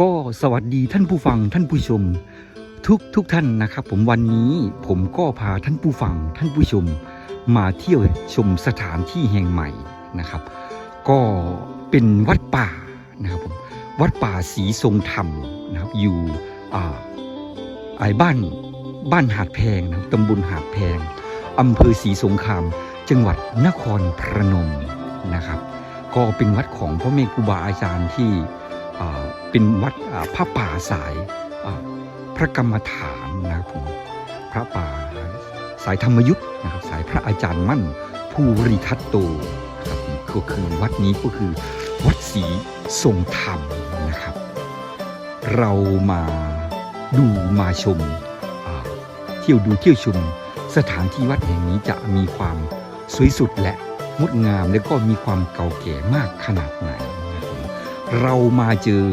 ก็สวัสดีท่านผู้ฟังท่านผู้ชม ทุกทุกท่านนะครับ ผมวันนี้ผมก็พาท่านผู้ฟังท่านผู้ชม มาเที่ยวชมสถานที่แห่งใหม่นะครับ ก็เป็นวัดป่านะครับผมวัดป่าศรีทรงธรรมนะครับอยู่อ่าไอ้บ้านบ้านหาดแพงนะตำบลหาดแพงอำเภอศรีสงคราม จังหวัดนครพนมนะครับ ก็เป็นวัดของพ่อแม่ครูบาอาจารย์ที่อ่า เป็นวัดพระป่าสายพระกรรมฐานนะครับผมพระป่าสายธรรมยุทธ์นะครับสายพระอาจารย์มั่นภูริทัตโตนะครับผมก็คือวัดนี้ก็คือวัดศรีทรงธรรมนะครับ เรามาดูมาชมเที่ยวดูเที่ยวชมสถานที่วัดแห่งนี้จะมีความสวยสุดและงดงามและก็มีความเก่าแก่มากขนาดไหนนะครับผมเรามาเจอ